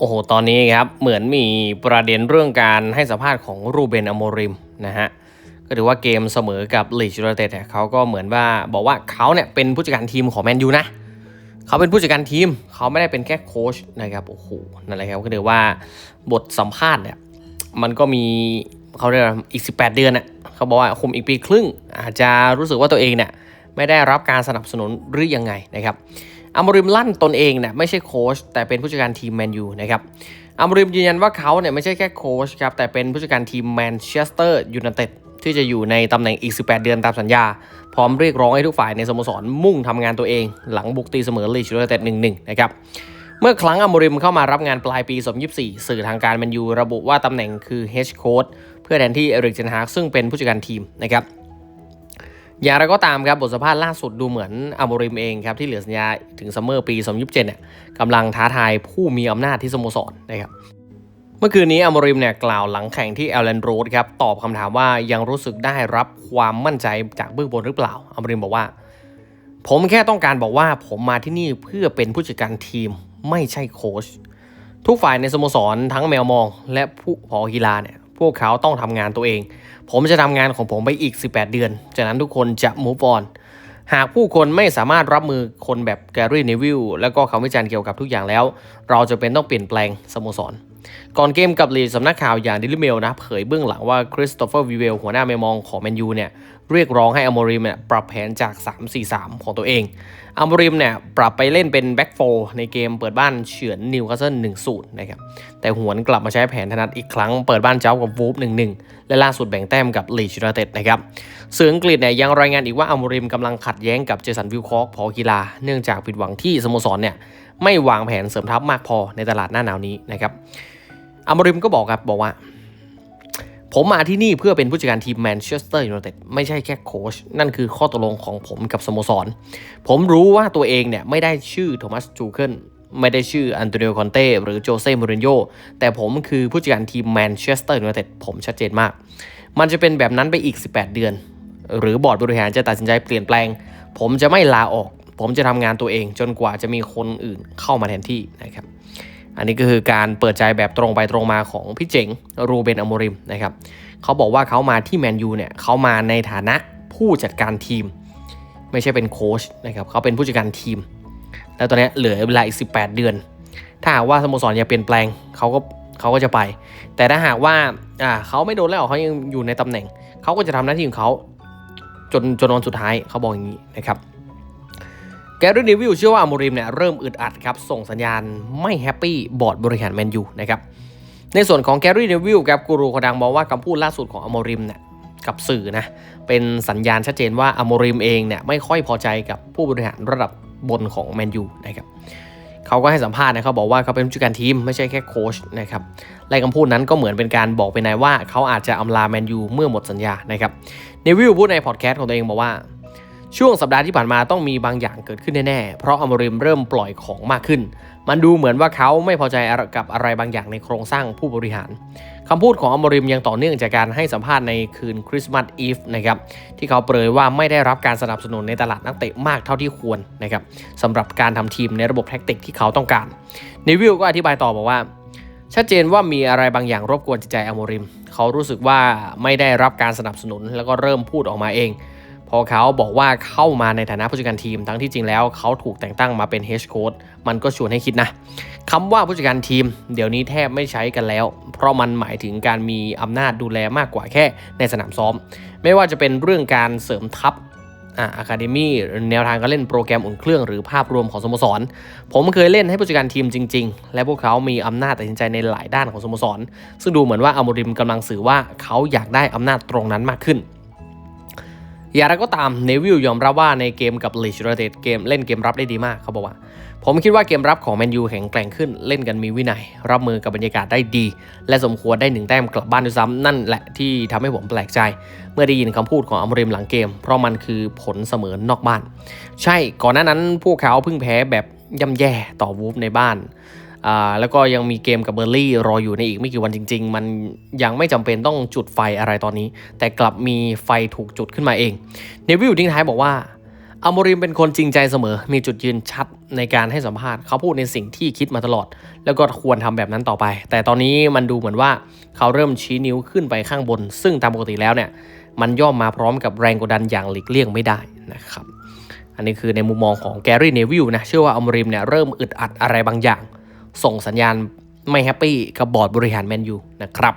โอ้โห ตอนนี้ครับ เหมือนมีประเด็นเรื่องการให้สัมภาษณ์ของรูเบนอโมริมนะฮะ ก็ถือว่าเกมเสมอกับลีชยูไนเต็ดเนี่ยเขาก็เหมือนว่าบอกว่าเขาเนี่ยเป็นผู้จัดการทีมของแมนยูนะ เขาเป็นผู้จัดการทีม เขาไม่ได้เป็นแค่โค้ชนะครับ โอ้โห นั่นแหละครับ ก็ถือว่าบทสัมภาษณ์เนี่ย มันก็มีเขาเรียกว่าอีก 18 เดือนน่ะเขาบอกว่าคุมอีกปีครึ่ง อาจจะรู้สึกว่าตัวเองเนี่ยไม่ได้รับการสนับสนุนหรือยังไงนะครับ อัมริมลั่นตนเองเนี่ยไม่ใช่โค้ชแต่เป็นผู้จัดการทีมแมนยูนะครับอัมริมยืนยันว่าเขาเนี่ยไม่ใช่แค่โค้ชครับแต่เป็นผู้จัดการทีมแมนเชสเตอร์ยูไนเต็ดที่จะอยู่ในตำแหน่งอีก 18 เดือนตามสัญญา พร้อมเรียกร้องให้ทุกฝ่ายในสโมสรมุ่งทำงานตัวเอง หลังบุกตีเสมอลีชยูไนเต็ด1-1นะครับเมื่อครั้งอัมริมเข้ามารับงานปลายปี 2024 สื่อทางการแมนยูระบุว่าตำแหน่งคือ H Coach เพื่อแทนที่เอริกเจนฮากซึ่งเป็นผู้จัดการทีมนะครับ อย่างไรก็ตามครับบทสัมภาษณ์ล่าสุดดูเหมือนอัมริมเองครับที่เหลือสัญญาถึงซัมเมอร์ปี 2027เนี่ยกำลังท้าทายผู้มีอำนาจที่สโมสรนะครับเมื่อคืนนี้อัมริมเนี่ยกล่าวหลังแข่งที่แอลแลนด์โรดครับตอบคำถามว่ายังรู้สึกได้รับความมั่นใจจากเบื้องบนหรือเปล่าอัมริมบอกว่า ผมแค่ต้องการบอกว่าผมมาที่นี่เพื่อเป็นผู้จัดการทีมไม่ใช่โค้ชทุกฝ่ายในสโมสรทั้งแมวมอง และผู้พอกีฬาเนี่ยพวกเขาต้องทำงานตัวเอง ผมจะทำงานของผมไปอีก 18 เดือน จากนั้นทุกคนจะ move on หากผู้คนไม่สามารถรับมือคนแบบแกรี่เนวิลแล้วก็คำวิจารณ์เกี่ยวกับทุกอย่างแล้ว เราจะเป็นต้องเปลี่ยนแปลงสโมสร ก่อนเกมกับลีสำนักข่าวอย่างดิลิเมลนะเผยเบื้องหลังว่าคริสโตเฟอร์วิเวลหัวหน้าแมมองของแมนยูเนี่ยเรียกร้องให้อโมริมเนี่ยปรับแผนจาก 3-4-3 ของตัวเองอโมริมเนี่ยปรับไปเล่นเป็นแบ็กโฟในเกมเปิดบ้านเฉือนนิวคาสเซิล1-0นะครับแต่หวนกลับมาใช้แผนถนัดอีกครั้งเปิดบ้านเจ้ากับวูฟ1-1 และล่าสุดแบ่งแต้มกับลีชยูไนเต็ดนะครับสื่ออังกฤษเนี่ยยังรายงานอีกว่าอโมริมกำลังขัดแย้งกับเจสันวิลคอกพอกีฬาเนื่องจากผิดหวังที่สโมสรเนี่ย ไม่วางแผนเสริมทัพมากพอในตลาดหน้าหนาวนี้นะครับอมริมก็บอกครับบอกว่า ผมมาที่นี่เพื่อเป็นผู้จัดการทีมแมนเชสเตอร์ยูไนเต็ดไม่ใช่แค่โค้ชนั่นคือข้อตกลงของผมกับสโมสร ผมรู้ว่าตัวเองเนี่ยไม่ได้ชื่อโทมัสจูเคิลไม่ได้ชื่ออันโตนิโอคอนเต้หรือโจเซ่มูรินโญ่แต่ผมคือผู้จัดการทีมแมนเชสเตอร์ยูไนเต็ดผมชัดเจนมาก มันจะเป็นแบบนั้นไปอีก 18 เดือน หรือบอร์ดบริหารจะตัดสินใจเปลี่ยนแปลง ผมจะไม่ลาออก ผมจะทำงานตัวเองจนกว่าจะมีคนอื่นเข้ามาแทนที่นะครับ อันนี้ก็คือการเปิดใจแบบตรงไปตรงมาของพี่เจ๋งรูเบนอโมริมนะครับเขาบอกว่าเขามาที่แมนยูเนี่ยเขามาในฐานะผู้จัดการทีม ไม่ใช่เป็นโค้ชนะครับเขาเป็นผู้จัดการทีม แล้วตอนนี้เหลือเวลาอีก 18 เดือน ถ้าหากว่าสโมสรอยากเปลี่ยนแปลงเขาก็เขาก็จะไป แต่ถ้าหากว่าอ่าเขาไม่โดนแล้วเขายังอยู่ในตำแหน่งเขาก็จะทำหน้าที่ของเขาจนจนวันสุดท้ายเขาบอกอย่างนี้นะครับ แกรี่นิวิลเชื่อว่าอโมริมเนี่ยเริ่มอึดอัดครับ ส่งสัญญาณไม่แฮปปี้บอร์ดบริหารแมนยูนะครับในส่วนของแกรี่นิวิลครับกูรูคนดังมองว่าคำพูดล่าสุดของอโมริมเนี่ยกับสื่อนะเป็นสัญญาณชัดเจนว่าอโมริมเองเนี่ยไม่ค่อยพอใจกับผู้บริหารระดับบนของแมนยูนะครับเขาก็ให้สัมภาษณ์นะเขาบอกว่าเขาเป็นผู้จัดการทีมไม่ใช่แค่โค้ชนะครับและคำพูดนั้นก็เหมือนเป็นการบอกไปนายว่าเขาอาจจะอำลาแมนยูเมื่อหมดสัญญานะครับเนวิลพูดในพอดแคสต์ของตัวเองบอกว่า ช่วงสัปดาห์ที่ผ่านมาต้องมีบางอย่างเกิดขึ้นแน่ๆ เพราะอมริมเริ่มปล่อยของมากขึ้น มันดูเหมือนว่าเขาไม่พอใจกับอะไรบางอย่างในโครงสร้างผู้บริหารคำพูดของอมริมยังต่อเนื่องจากการให้สัมภาษณ์ในคืนคริสต์มาสอีฟนะครับที่เขาเปรยว่าไม่ได้รับการสนับสนุนในตลาดนักเตะมากเท่าที่ควรนะครับสำหรับการทำทีมในระบบแท็กติกที่เขาต้องการเนวิลก็อธิบายต่อบอกว่า ชัดเจนว่ามีอะไรบางอย่างรบกวนจิตใจอมริม เขารู้สึกว่าไม่ได้รับการสนับสนุนแล้วก็เริ่มพูดออกมาเอง พอเขาบอกว่าเข้ามาในฐานะผู้จัดการทีม ทั้งที่จริงแล้วเขาถูกแต่งตั้งมาเป็นเฮดโค้ดมันก็ชวนให้คิดนะคำว่าผู้จัดการทีม เดี๋ยวนี้แทบไม่ใช้กันแล้ว เพราะมันหมายถึงการมีอำนาจดูแลมากกว่าแค่ในสนามซ้อม ไม่ว่าจะเป็นเรื่องการเสริมทัพอ่าอะคาเดมี่แนวทางการเล่นโปรแกรมอุ่นเครื่องหรือภาพรวมของสโมสร ผมเคยเล่นให้ผู้จัดการทีมจริง ๆ และพวกเขามีอำนาจตัดสินใจในหลายด้านของสโมสร ซึ่งดูเหมือนว่าอโมริมกำลังสื่อว่าเขาอยากได้อำนาจตรงนั้นมากขึ้น อย่างไรก็ตามเนวิลยอมรับว่าในเกมกับลีชยูไนเต็ดเกมเล่นเกมรับได้ดีมากเขาบอกว่า ผมคิดว่าเกมรับของแมนยูแข็งแกร่งขึ้นเล่นกันมีวินัย รับมือกับบรรยากาศได้ดี และสมควรได้หนึ่งแต้มกลับบ้านด้วยซ้ำนั่นแหละที่ทำให้ผมแปลกใจ เมื่อได้ยินคำพูดของอัมริมหลังเกม เพราะมันคือผลเสมอนอกบ้าน ใช่ก่อนหน้านั้นพวกเขาเพิ่งแพ้แบบย่ำแย่ต่อวูฟในบ้าน อ่าแล้วก็ยังมีเกมกับเบอร์ลี่รออยู่ในอีกไม่กี่วันจริง ๆ มันยังไม่จำเป็นต้องจุดไฟอะไรตอนนี้ แต่กลับมีไฟถูกจุดขึ้นมาเองเนวิลทิ้งท้ายบอกว่าอโมริมเป็นคนจริงใจเสมอ มีจุดยืนชัดในการให้สัมภาษณ์ เขาพูดในสิ่งที่คิดมาตลอด แล้วก็ควรทำแบบนั้นต่อไป แต่ตอนนี้มันดูเหมือนว่าเขาเริ่มชี้นิ้วขึ้นไปข้างบน ซึ่งตามปกติแล้วเนี่ย มันย่อมมาพร้อมกับแรงกดดันอย่างหลีกเลี่ยงไม่ได้นะครับ อันนี้คือในมุมมองของแกรี่ เนวิลนะ เชื่อว่าอโมริมเนี่ยเริ่มอึดอัดอะไรบางอย่าง ส่งสัญญาณไม่แฮปปี้กับบอร์ดบริหารแมนยูนะครับ